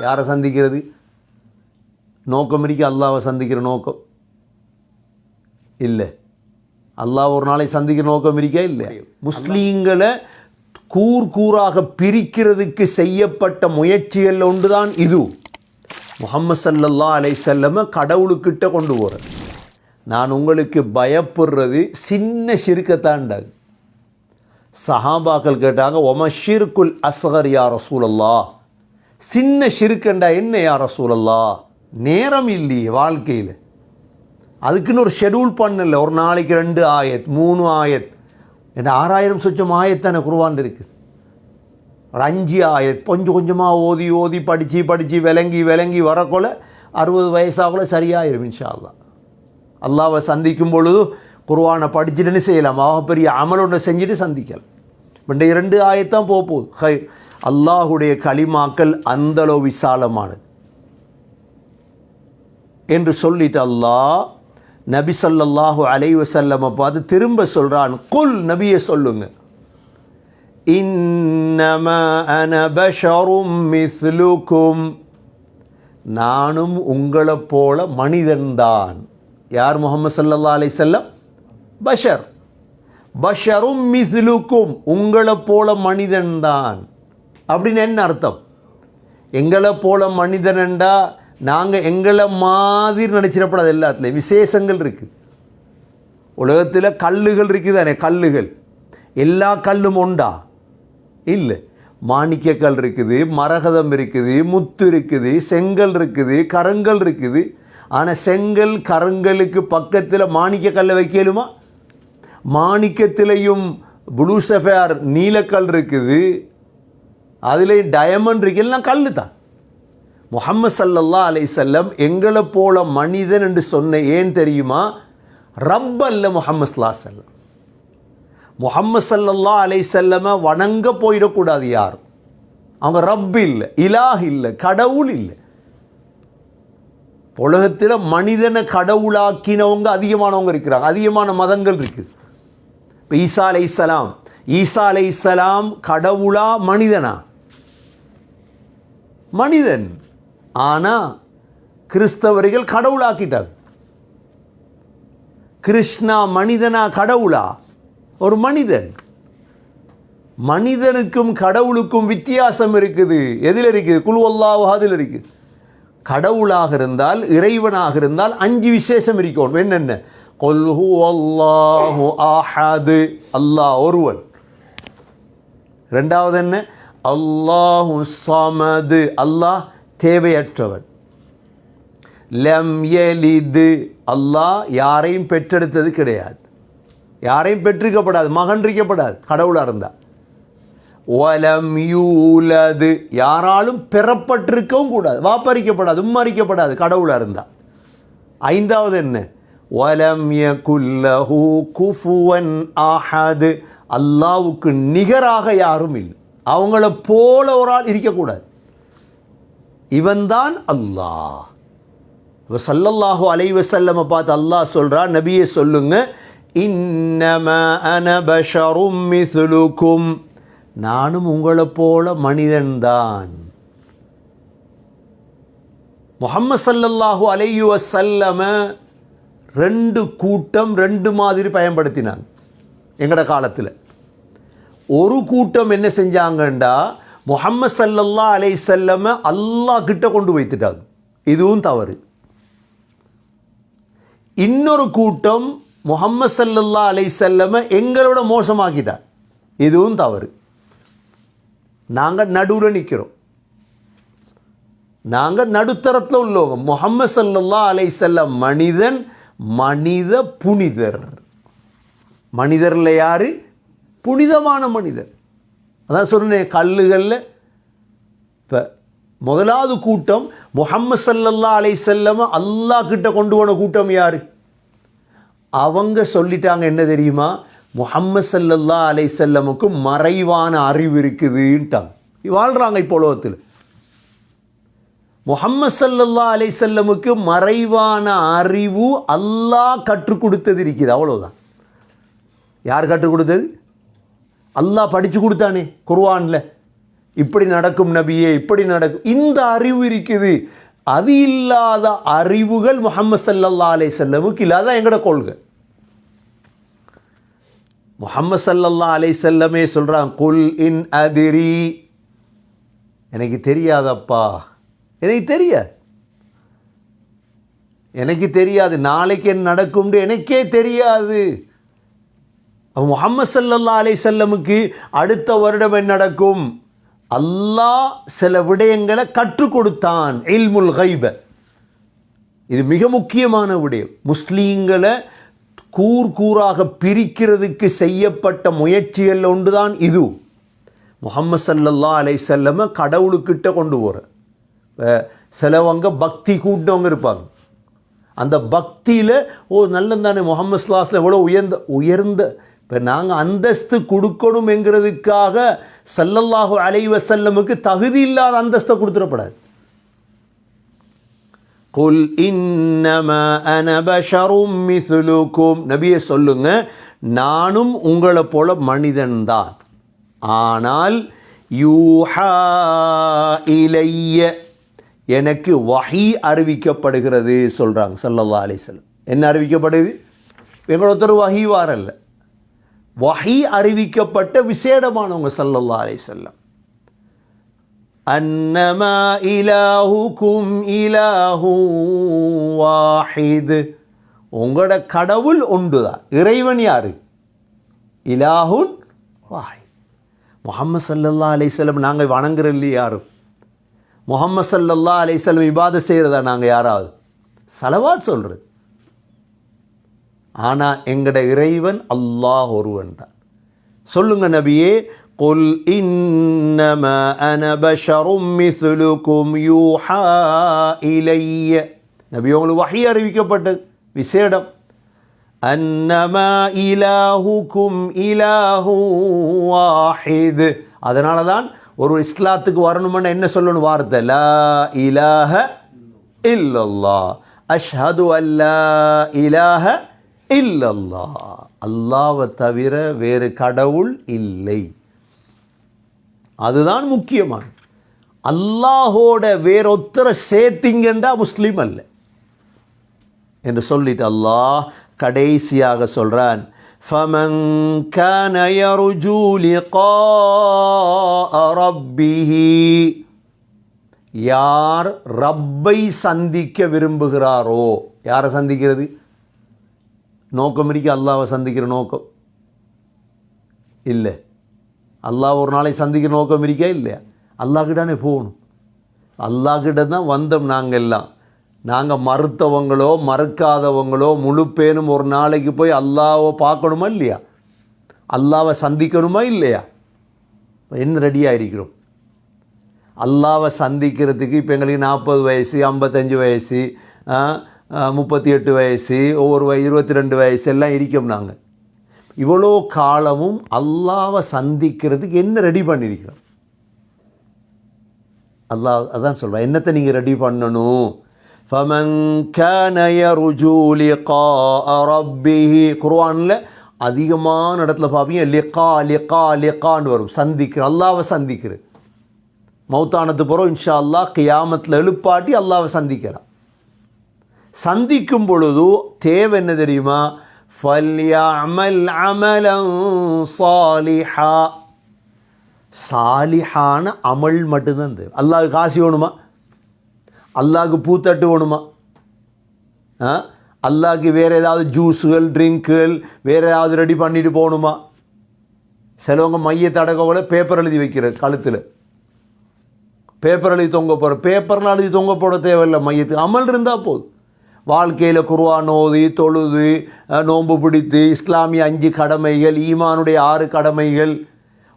யாரை சந்திக்கிறது? நோக்கம் இருக்கு அல்லாவை சந்திக்கிற நோக்கம் இல்லை. அல்லாஹ் ஒரு நாளை சந்திக்கிற நோக்கம் இருக்கா? இல்லை. முஸ்லீம்களை கூர் கூறாக பிரிக்கிறதுக்கு செய்யப்பட்ட முயற்சிகள் ஒன்றுதான் இது. முகம்மது சல்லல்லா அலைசல்லம கடவுளுக்கிட்ட கொண்டு போகிறது நான் உங்களுக்கு பயப்படுறது சின்ன சிறுக்கத்தாண்டாங்க சஹாபாக்கள் கேட்டாங்க ஒம ஷிர்குல் அஸ்ஹர் யா ரசூலல்லா சின்ன சிறுக்கண்டா என்ன யார சூழல்லா நேரம் இல்லையே வாழ்க்கையில். அதுக்குன்னு ஒரு ஷெடியூல் பண்ணல. ஒரு நாளைக்கு ரெண்டு ஆயத் மூணு ஆயத். என்ன ஆறாயிரம் சொச்சம் ஆயத்தானே குருவான் இருக்குது ஒரு அஞ்சு ஆயத் கொஞ்சம் கொஞ்சமாக ஓதி ஓதி படித்து படித்து விளங்கி விளங்கி வரக்குள்ள அறுபது வயசாகுள்ள சரியாயிரும் இன்ஷால்லா அல்லாவை சந்திக்கும் பொழுது குருவானை படிச்சுட்டுன்னு செய்யலாம்? ஆக பெரிய அமலொன்று செஞ்சுட்டு சந்திக்கலாம். இந்த இரண்டு ஆயத்தான் போக போகுது. ஹை அல்லாஹுடைய களிமாக்கள் அந்தளோ விசாலமானது. என்று சொல்லிட்டு அல்லாஹ் நபி சொல்லல்லாஹு அலைவசல்லம் வஸல்லம பார்த்து திரும்ப சொல்கிறான் குல் நபியை சொல்லுங்க. இன்னம அன பஷரும் மிஸ்லுக்கும். நானும் உங்களைப் போல மனிதன்தான் யார் முகமது சல்லல்லா அலை செல்லம் பஷர். பஷரும் மிஸ்லுக்கும் உங்களைப் போல மனிதன்தான் அப்படின்னு என்ன அர்த்தம்? எங்களை போல மனிதனண்டா நாங்கள் எங்களை மாதிரி நினச்சிடப்படாது எல்லாத்துலேயும். விசேஷங்கள் இருக்குது உலகத்தில் கல்லுகள் இருக்குது தானே கல்லுகள். எல்லா கல்லும் உண்டா? இல்லை. மாணிக்கக்கல் இருக்குது மரகதம் இருக்குது முத்து இருக்குது செங்கல் இருக்குது கருங்கல் இருக்குது. ஆனால் செங்கல் கருங்கலுக்கு பக்கத்தில் மாணிக்க கல்லை வைக்கலுமா? மாணிக்கத்திலையும் ப்ளூ சஃபேர் நீலக்கல் இருக்குது. அதுலேயும் டயமண்ட் இருக்கு. கல் தான் முகம்மது சல்லல்லா அலைசல்லம் எங்களை போல மனிதன் என்று சொன்ன ஏன் தெரியுமா? ரப் அல்ல முகம்மது சல்லா செல்லம் முகம்மது சல்லல்லா அலைசல்லம வணங்க போயிடக்கூடாது யார் அவங்க ரப் இல்லை இலாஹ் இல்லை கடவுள் இல்லை. உலகத்தில் மனிதனை கடவுளாக்கினவங்க அதிகமானவங்க இருக்கிறாங்க. அதிகமான மதங்கள் இருக்குது. இப்போ ஈசா அலைசலாம் ஈசா அலைசலாம் கடவுளா மனிதனா? மனிதன். ஆனால் கிறிஸ்தவர்கள் கடவுளாக்கிட்டார். கிருஷ்ணா மனிதனா கடவுளா? ஒரு மனிதன். மனிதனுக்கும் கடவுளுக்கும் வித்தியாசம் இருக்குது. எதில் இருக்குது? குழுவல்லாவோ அதில் இருக்குது. கடவுளாக இருந்தால் இறைவனாக இருந்தால் அஞ்சு விசேஷம் இருக்கும். என்னென்ன? கொல்ஹு அல்லாஹு ஆஹாது அல்லாஹ் ஒருவன். ரெண்டாவது என்ன? அல்லாஹு சமது. அல்லாஹ் தேவையற்றவன் லம் எலிது. அல்லாஹ் யாரையும் பெற்றெடுத்தது கிடையாது. யாரையும் பெற்றிருக்கப்படாது மகன்றிக்கப்படாது கடவுளாக இருந்தால் ஒலம் யூலது. யாராலும் பெறப்பட்டிருக்கவும் கூடாது வாப்பரிக்கப்படாது உம்மரிக்கப்படாது கடவுளாக இருந்தால் ஐந்தாவது என்ன? ஒலம் குல்லஹூ குஃபுவன் ஆஹது அல்லாவுக்கு நிகராக யாரும் இல்லை. அவங்கள போல ஒரு ஆள் இருக்கக்கூடாது. இவன்தான் அல்லாஹ். இப்போ சல்லல்லாஹு அலைவ வஸல்லம பார்த்து அல்லாஹ் சொல்கிறான் நபியை சொல்லுங்க இன்னம அன பஷரும் நானும் உங்களை போல மனிதன்தான். முஹம்மது சல்லல்லாஹு அலையுவ வஸல்லம ரெண்டு கூட்டம் ரெண்டு மாதிரி பயன்படுத்தினாங்க எங்கட காலத்தில். ஒரு கூட்டம் என்ன செஞ்சாங்கண்டா? முஹம்மது சல்லல்லா அலை செல்லம அல்லாஹ் கிட்ட கொண்டு வைத்துட்டாங்க. இதுவும் தவறு. இன்னொரு கூட்டம் முகம்மது சல்லல்லா அலை செல்லம எங்களோட மோசமாக்கிட்டார் இதுவும் தவறு. நாங்கள் நடுவில் நிற்கிறோம் நாங்கள் நடுத்தரத்தில் உள்ளவங்க. முஹம்மது சல்லல்லா அலை செல்ல மனிதன் மனித புனிதர். மனிதரில் யார்? புனிதமான மனிதர். அதான் சொன்னேன் கல்லுகளில். இப்போ முதலாவது கூட்டம் முகம்மது சல்லல்லா அலை செல்லம அல்லாஹ் கிட்ட கொண்டு போன கூட்டம் யார்? அவங்க சொல்லிட்டாங்க என்ன தெரியுமா? முகம்மது சல்லல்லா அலை செல்லமுக்கு மறைவான அறிவு இருக்குதுன்ட்டாங்க. வாழ்கிறாங்க இப்போ உலகத்தில். முஹம்மது சல்லல்லா அலை செல்லமுக்கு மறைவான அறிவு அல்லாஹ் கற்றுக் கொடுத்தது இருக்குது. அவ்வளோதான் யார் கற்றுக் கொடுத்தது? அல்லாஹ் படித்து கொடுத்தானே குர்வானில் இப்படி நடக்கும் நபியே இப்படி நடக்கும். இந்த அறிவு இருக்குது. அது இல்லாத அறிவுகள் முகமது சல்லா அலை செல்லமுக்கு இல்லாத எங்களோட கொள்கை. முகமது சல்லல்லா அலை செல்லமே சொல்கிறான் குல் இன் அதிரி. எனக்கு தெரியாதப்பா. எனக்கு தெரிய எனக்கு தெரியாது. நாளைக்கு என்ன நடக்கும்னு எனக்கே தெரியாது. முகமது சல்லல்லா அலை செல்லமுக்கு அடுத்த வருடம் என்ன நடக்கும்? அல்லாஹ் சில விடயங்களை கற்றுக் கொடுத்தான் இல்முல் கைப. இது மிக முக்கியமான விடயம். முஸ்லீம்களை கூர் கூறாக பிரிக்கிறதுக்கு செய்யப்பட்ட முயற்சிகள் ஒன்றுதான் இது. முகமது சல்லல்லா அலை செல்லம கடவுளுக்கிட்ட கொண்டு போகிற சிலவங்க பக்தி கூட்டவங்க இருப்பாங்க. அந்த பக்தியில் ஓ நல்லது தானே முகமது ஸ்லாஸில் எவ்வளோ உயர்ந்த உயர்ந்த இப்போ நாங்கள் அந்தஸ்து கொடுக்கணுமெங்கிறதுக்காக சல்லல்லாஹு அலைவ செல்லமுக்கு தகுதி இல்லாத அந்தஸ்தை கொடுத்துடப்படாது. குல் இன்னம அனபஷரும் மிசுலுக்கும் நபியை சொல்லுங்க நானும் உங்களை போல மனிதன்தான். ஆனால் யூஹா இலைய எனக்கு வஹி அறிவிக்கப்படுகிறது சொல்கிறாங்க சல்லல்லா அலிஸ்லம் என்ன அறிவிக்கப்படுது? எங்களொருத்தர் வஹி வாரல்ல. வகை அறிவிக்கப்பட்ட விசேடமானவங்க சல்லல்லா அலிசல்லம் அன்னமா இலாஹுக்கும் இலாஹு வாஹிது. உங்களோட கடவுள் ஒன்றுதான். இறைவன் யாரு? இலாஹுன் வாஹித். முகமது சல்லல்லா அலைசல்லம் நாங்கள் வணங்குறோம் இல்லையா யாரும்? முகமது சல்லல்லா அலைசல்லம் இபாத செய்கிறதா நாங்கள் யாராவது? செலவாக சொல்கிறது ஆனால் எங்கட இறைவன் அல்லாஹ் ஒருவன் தான் சொல்லுங்க நபியே قل إنما أنا بشر مثلكم يوحى إلي நபி உங்களுக்கு வஹி அறிவிக்கப்பட்டது விசேடம் அன்னமா இலாஹுக்கும் இலாஹு வாஹித் அதனால தான் ஒரு இஸ்லாத்துக்கு வரணும்னு என்ன சொல்லணும் வார்த்தை லா இலாஹ இல்லல்லா அஷ்ஹது அல்லா இலாஹ இல்லல்லா அல்லாவை தவிர வேறு கடவுள் இல்லை அதுதான் முக்கியமான அல்லாஹோட வேறொத்தரை சேர்த்திங்கண்டா முஸ்லீம் அல்ல என்று சொல்லிட்டு அல்லாஹ் கடைசியாக சொல்கிறான் فمن كان يرجو لقاء ربه யார் ரப்பை சந்திக்க விரும்புகிறாரோ யாரை சந்திக்கிறது நோக்கம் இருக்க அல்லாவை சந்திக்கிற நோக்கம்? இல்லை. அல்லாஹ் ஒரு நாளை சந்திக்கிற நோக்கம் இருக்கா? இல்லையா? அல்லாஹ்கிட்டானே போகணும். அல்லாஹ்கிட்ட தான் வந்தோம் நாங்கள் எல்லாம் நாங்கள் மறுத்தவங்களோ மறுக்காதவங்களோ முழு பேரும் ஒரு நாளைக்கு போய் அல்லாவை பார்க்கணுமா இல்லையா? அல்லாவை சந்திக்கணுமா இல்லையா? என்ன ரெடியாக இருக்கிறோம்? அல்லாவை சந்திக்கிறதுக்கு இப்போ எங்களுக்கு நாற்பது வயசு ஐம்பத்தஞ்சு வயசு முப்பத்தி எட்டு வயசு ஒவ்வொரு வய இருபத்தி ரெண்டு வயசு எல்லாம் இருக்கோம் நாங்கள் இவ்வளோ காலமும் அல்லாவை சந்திக்கிறதுக்கு என்ன ரெடி பண்ணியிருக்கிறோம் அல்லாஹ் அதான் சொல்கிறேன் என்னத்தை நீங்கள் ரெடி பண்ணணும் فمن كان يرجو لقاء ربه குர்ஆனில் அதிகமான இடத்துல பார்ப்பீங்க லிகா லிகா லிகான்னு வரும் சந்திக்கிற அல்லாவை சந்திக்கிற மௌத்தானத்து பிறகு இன்ஷா அல்லாஹ் கியாமத்தில் எழுப்பாட்டி அல்லாவை சந்திக்கிறான் சந்திக்கும் பொழுது தேவை என்ன தெரியுமா? ஃபல்யாமல் அமலம் சாலிஹா. சாலிஹான அமல் மட்டும்தான் தேவை. அல்லாஹ் காசு வேணுமா? அல்லாவுக்கு பூத்தட்டு வேணுமா? ஆ? வேறு ஏதாவது ஜூஸுகள் ட்ரிங்க்குகள் வேறு ஏதாவது ரெடி பண்ணிட்டு போகணுமா? சிலவங்க மைய தடகோல பேப்பர் எழுதி வைக்கிற கழுத்தில். பேப்பர் எழுதி தொங்க போகிற பேப்பர்லாம் எழுதி தொங்க போட தேவையில்லை மையத்துக்கு. அமல் இருந்தால் போதும். வாழ்க்கையில் குர்ஆன் ஓதி தொழுது நோன்பு பிடித்து இஸ்லாமிய அஞ்சு கடமைகள் ஈமானுடைய ஆறு கடமைகள்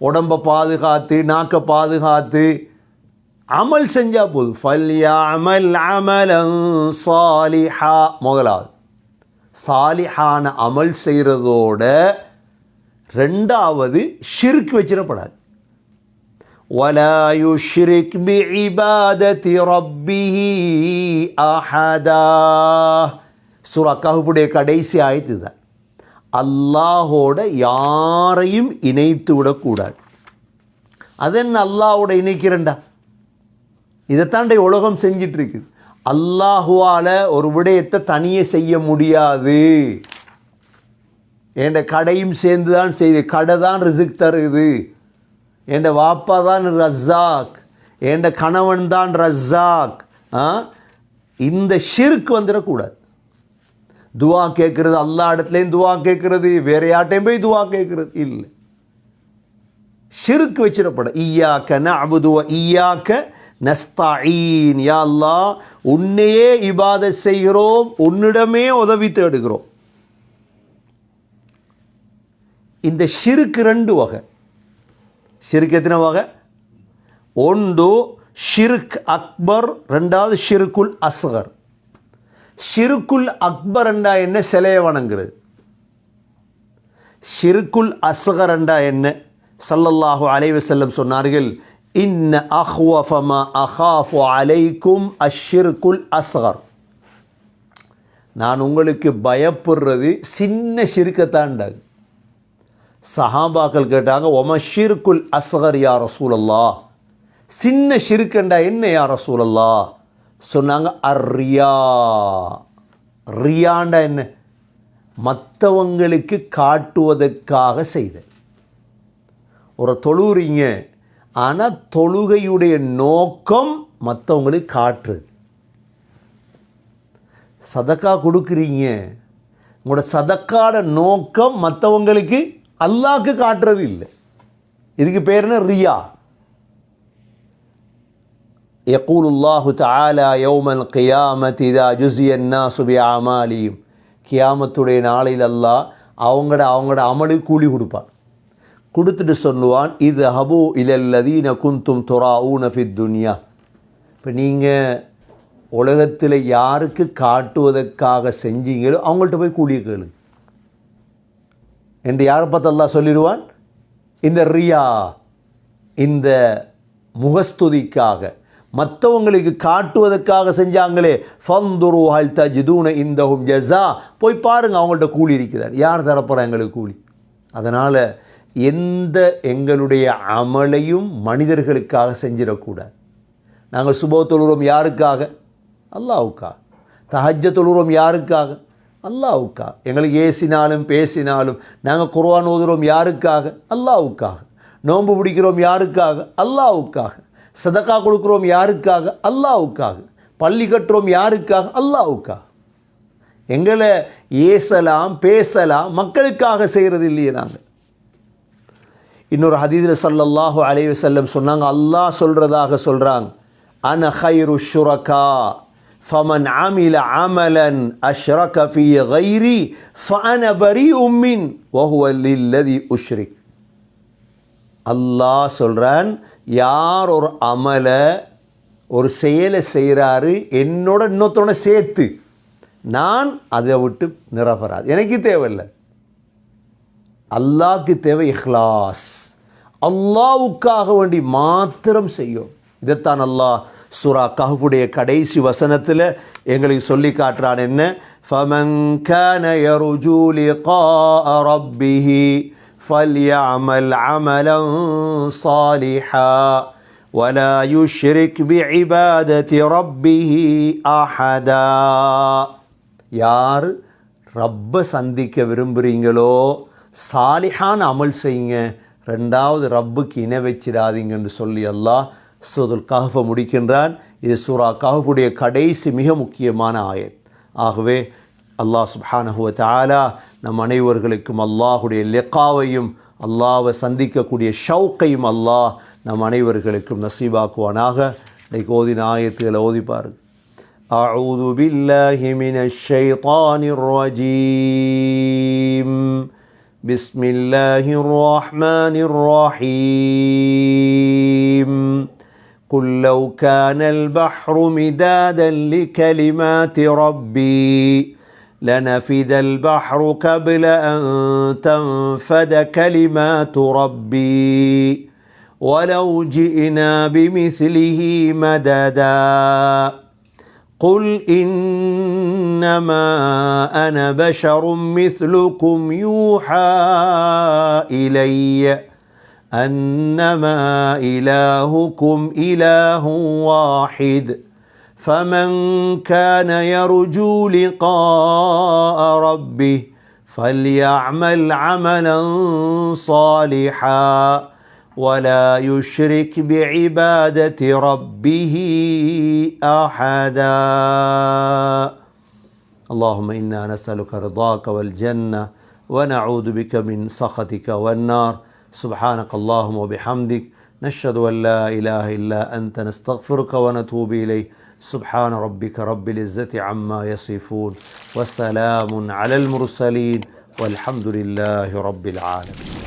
உடம்பை பாதுகாத்து நாக்கை பாதுகாத்து அமல் செஞ்சால் போதும். ஃபல்யா அமல் அமலம் சாலிஹா. முதலாவது சாலிஹான அமல் செய்கிறதோட ரெண்டாவது ஷிர்க் வச்சிடப்படாது. ولا يشرك بعبادة ربه أحدا சூரா கஹுடைய கடைசி ஆயத்து தான் அல்லாஹோட யாரையும் இணைத்து விடக்கூடாது அதென்ன அல்லாவோட இணைக்கிறேன்டா இதைத்தாண்ட உலகம் செஞ்சிட்டு இருக்குது அல்லாஹுவால ஒரு விடயத்தை தனியே செய்ய முடியாது என் கடையும் சேர்ந்து தான் செய்து கடை தான் ரிசுக் தருது என் வாப்பா தான் ரஸ்ஸாக் என் கணவன் தான் ரஸ்ஸாக் ஆ? இந்த ஷிர்க் வந்துடக்கூடாது. துவா கேட்குறது எல்லா இடத்துலையும் துவா கேட்குறது வேற யார்ட்டையும் போய் துவா கேட்குறது. இல்லை. ஷிர்க் வச்சிடப்பட ஈயாக்க நஅபுது வ ஈயாக்க நஸ்தாயின் யா அல்லாஹ் உன்னையே இபாத செய்கிறோம் உன்னிடமே உதவி தேடுகிறோம். இந்த ஷிருக்கு ரெண்டு வகை. ஷிருக்கு எத்தனை வகை ஒன்று ஷிர்க் அக்பர் ரெண்டாவது ஷிருக்குல் அஸ்கர். ஷிருக்குல் அக்பர் என்றா என்ன? சிலையை வணங்குறது ஷிருக்குல் அஸ்கர் என்றா என்ன? சல்லல்லாஹு அலைவ செல்லம் சொன்னார்கள் இன்ன அஹ்வஃபமா அஹாஃபு அலைக்கும் அஷ்ஷிருக்குல் அஸ்கர். நான் உங்களுக்கு பயப்படுறது சின்ன ஷிருக்கத்தாண்டாங்க. சஹாபாக்கள் கேட்டாங்க ஒம ஷிர்குல் அஸ்கர் யா ரசூலல்லா சின்ன ஷிருக்கண்டா என்ன யா ரசூலல்லா சொன்னாங்க அர்ரியா. ரியாண்டா என்ன? மற்றவங்களுக்கு காட்டுவதற்காக செய்த ஒரு தொழுறீங்க ஆனால் தொழுகையுடைய நோக்கம் மற்றவங்களுக்கு காட்டுறது. சதக்கா கொடுக்குறீங்க உங்களோட சதக்காட நோக்கம் மற்றவங்களுக்கு அல்லாக்கு காட்டுறது இல்லை இதுக்கு பேர் என்ன ரியா يقول الله تعالى يوم القيامة إذا جزي الناس بأعمالهم கியாமத்துடைய நாளையில் அல்லாஹ் அவங்களோட அவங்களோட அமலுக்கு கூலி கொடுப்பான் கொடுத்துட்டு சொல்லுவான் இது ஹபு இலல்லதீன குந்தும் துரா ஊனஃபித் துன்யா இப்போ நீங்கள் உலகத்தில் யாருக்கு காட்டுவதற்காக செஞ்சீங்களோ அவங்கள்ட்ட போய் கூலியை கேளுங்க என்று யாரை பார்த்து அல்லாஹ் சொல்லிடுவான்? இந்த ரியா இந்த முகஸ்துதிக்காக மற்றவங்களுக்கு காட்டுவதற்காக செஞ்சாங்களே ஃபந்துரு ஹல் தஜிதூன இந்தஹும் ஜஸா. போய் பாருங்கள் அவங்கள்ட்ட கூலி இருக்கிறார். யார் தரப்போகிறா எங்களுக்கு கூலி? அதனால் எந்த எங்களுடைய அமலையும் மனிதர்களுக்காக செஞ்சிடக்கூடாது. நாங்கள் சுப தொழுறோம் யாருக்காக? அல்லாவுக்காக தஹஜ்ஜ தொழுறோம் யாருக்காக? அல்லாவுக்கா எங்களுக்கு ஏசினாலும் பேசினாலும் நாங்கள் குர்வான் ஓதுகிறோம் யாருக்காக? அல்லாவுக்காக நோன்பு பிடிக்கிறோம் யாருக்காக? அல்லாவுக்காக சதக்கா கொடுக்குறோம் யாருக்காக? அல்லாவுக்காக பள்ளி கட்டுறோம் யாருக்காக? அல்லாவுக்காக எங்களை ஏசலாம் பேசலாம் மக்களுக்காக செய்கிறது இல்லையே நாங்கள் இன்னொரு ஹதீதில் சல்லல்லாஹு அலைவசல்லம் சொன்னாங்க அல்லாஹ் சொல்கிறதாக சொல்கிறாங்க அன ஹைரு ஷுரக்கா ஃபமன் ஆமில அமலன் அஷ்ரக ஃபி கைரி ஃபன பரி உம்மின் வஹுவ உஷ்ரிக் அல்லாஹ் சொல்கிறான் யார் ஒரு அமலை ஒரு செயலை செய்கிறாரு என்னோட இன்னொருத்தரோட சேர்த்து நான் அதை விட்டு நிரபராது. எனக்கு தேவையில்லை. அல்லாவுக்கு தேவை இஹ்லாஸ். அல்லாவுக்காக வேண்டி மாத்திரம் செய்யும். இதைத்தான் அல்லாஹ் சூரா கஹ்ஃபுடைய கடைசி வசனத்தில் எங்களுக்கு சொல்லி காட்டுறான் என்ன فَمَنْ كَانَ يَرْجُو لِقَاءَ رَبِّهِ فَلْيَعْمَلْ عَمَلًا صَالِحًا وَلَا يُشْرِكْ بِعِبَادَةِ رَبِّهِ أَحَدًا யார் ரப்பை சந்திக்க விரும்புகிறீங்களோ சாலிஹான அமல் செய்யுங்க ரெண்டாவது ரப்புக்கு இணை வச்சிடாதீங்கன்னு சொல்லி அல்லாஹ் சூதுல் கஹஃபை முடிக்கின்றான் இது சூரா கஹஃபுடைய கடைசி மிக முக்கியமான ஆயத் ஆகவே அல்லாஹ் சுப்ஹானஹுவ தஆலா நம் அனைவர்களுக்கும் அல்லாஹுடைய லெக்காவையும் அல்லாவை சந்திக்கக்கூடிய ஷவுக்கையும் அல்லாஹ் நம் அனைவர்களுக்கும் நசீபாக்குவானாக இன்னைக்கு ஓதின ஆயத்துகளை ஓதி பாருங்க أعوذ بالله من الشيطان الرجيم بسم الله الرحمن الرحيم قل لو كان البحر مدادا لكلمات ربي لنفد البحر قبل أن تنفد كلمات ربي. ولو جئنا بمثله مددا قل انما أنا بشر مثلكم يوحى الي. أنما إلهكم إله واحد فمن كان يرجو لقاء ربه فليعمل عملا صالحا ولا يشرك بعبادة ربه أحدا. اللهم إنا نسألك رضاك والجنة ونعوذ بك من سخطك والنار. سبحانك اللهم وبحمدك نشهد أن لا إله إلا أنت نستغفرك ونتوب إليك. سبحان ربك رب العزة عما يصفون وسلام على المرسلين والحمد لله رب العالمين.